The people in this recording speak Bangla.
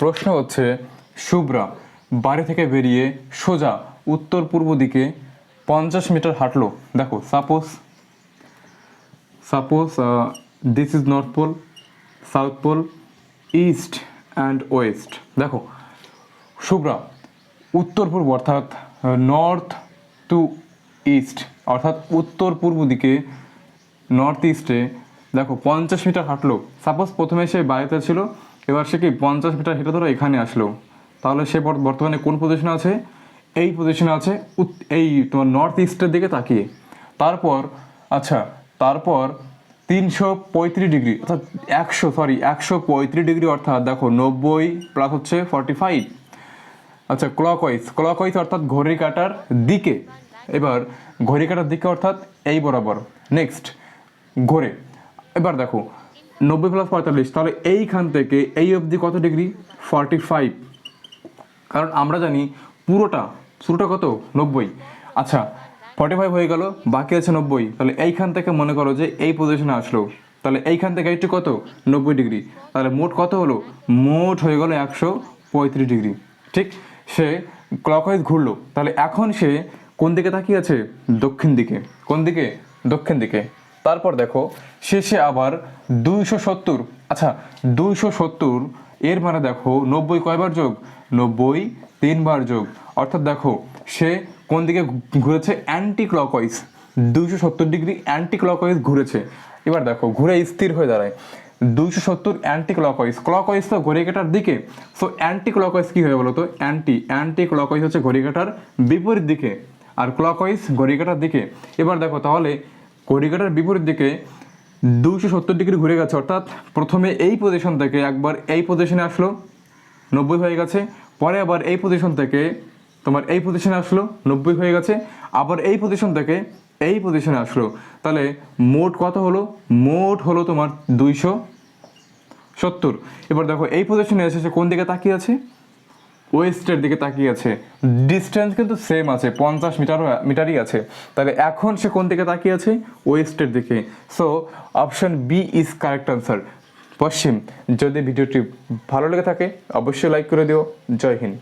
প্রশ্ন হচ্ছে, শুভ্রা বাড়ি থেকে বেরিয়ে সোজা উত্তর পূর্ব দিকে পঞ্চাশ মিটার হাঁটলো। দেখো suppose suppose this is north pole south pole east and west দেখো, শুভ্রা উত্তর পূর্ব অর্থাৎ নর্থ টু ইস্ট অর্থাৎ উত্তর পূর্ব দিকে নর্থ ইস্টে দেখো, পঞ্চাশ মিটার হাঁটলো। সাপোজ প্রথমে সে বাড়িতে ছিল এবার সে কি পঞ্চাশ মিটার হেঁটে ধরো এখানে আসলো? তাহলে সে বর- বর্তমানে কোন পজিশনে আছে? এই পজিশনে আছে এই তোমার নর্থ ইস্টের দিকে তাকিয়ে। তারপর আচ্ছা তারপর তিনশো পঁয়ত্রিশ ডিগ্রি, অর্থাৎ একশো সরি একশো পঁয়ত্রিশ ডিগ্রি, অর্থাৎ দেখো নব্বই প্লাস হচ্ছে ফর্টি ফাইভ আচ্ছা ক্লকওয়াইজ ক্লকওয়াইজ অর্থাৎ ঘড়ি কাটার দিকে। এবার ঘড়ি কাটার দিকে অর্থাৎ এই বরাবর। নেক্সট ঘোরে। এবার দেখো নব্বই প্লাস পঁয়তাল্লিশ, তাহলে এইখান থেকে এই অবধি কত ডিগ্রি ফর্টি ফাইভ কারণ আমরা জানি পুরোটা পুরোটা কত? নব্বই। আচ্ছা ফর্টি ফাইভ হয়ে গেল, বাকি আছে নব্বই। তাহলে এইখান থেকে মনে করো যে এই পজিশনে আসলো। তাহলে এইখান থেকে একটু কত? নব্বই ডিগ্রি তাহলে মোট কত হলো? মোট হয়ে গেল একশো পঁয়ত্রিশ ডিগ্রি ঠিক? সে ক্লকওয়াইজ ঘুরলো। তাহলে এখন সে কোন দিকে তাকিয়ে আছে? দক্ষিণ দিকে। কোন দিকে? দক্ষিণ দিকে। তারপর দেখো, শেষে আবার দুইশো সত্তর। আচ্ছা দুইশো সত্তর, এর মানে দেখো, নব্বই কয়বার যোগ? নব্বই তিনবার যোগ। অর্থাৎ দেখো, সে কোন দিকে ঘুরেছে? অ্যান্টি ক্লকওয়াইজ দুইশো সত্তর ডিগ্রি অ্যান্টি ক্লকওয়াইজ ঘুরেছে। এবার দেখো, ঘুরে স্থির হয়ে দাঁড়ায়। দুইশো সত্তর অ্যান্টি ক্লকওয়াইজ ক্লকওয়াইজ তো ঘড়ি কাটার দিকে। সো অ্যান্টি ক্লকওয়াইজ কী হয় বলো তো অ্যান্টি অ্যান্টি ক্লকওয়াইজ হচ্ছে ঘড়ি কাটার বিপরীত দিকে। আর ক্লকওয়াইজ ঘড়ি কাটার দিকে। এবার দেখো, তাহলে ঘড়ি কাটার বিপরীত দিকে দুইশো সত্তর ডিগ্রি ঘুরে গেছে, অর্থাৎ প্রথমে এই পজিশন থেকে একবার এই পজিশনে আসলো, নব্বই হয়ে গেছে, পরে আবার এই পজিশন থেকে তোমার এই পজিশনে আসলো, নব্বই হয়ে গেছে, আবার এই পজিশন থেকে এই পজিশনে আসলো। তাহলে মোট কত হলো? মোট হলো তোমার দুইশো সত্তর। এবার দেখো, এই পজিশনে এসেছে কোন দিকে তাকিয়ে আছে? ওয়েস্টের দিকে তাকিয়ে আছে। ডিস্টেন্স কিন্তু সেম আছে, পঞ্চাশ মিটার মিটারই আছে। তাহলে এখন সে কোন দিকে তাকিয়ে আছে? ওয়েস্টের দিকে। So option B is correct answer পশ্চিম, যদি ভিডিওটি ভালো লেগে থাকে, অবশ্যই লাইক করে দিও। জয় হিন্দ।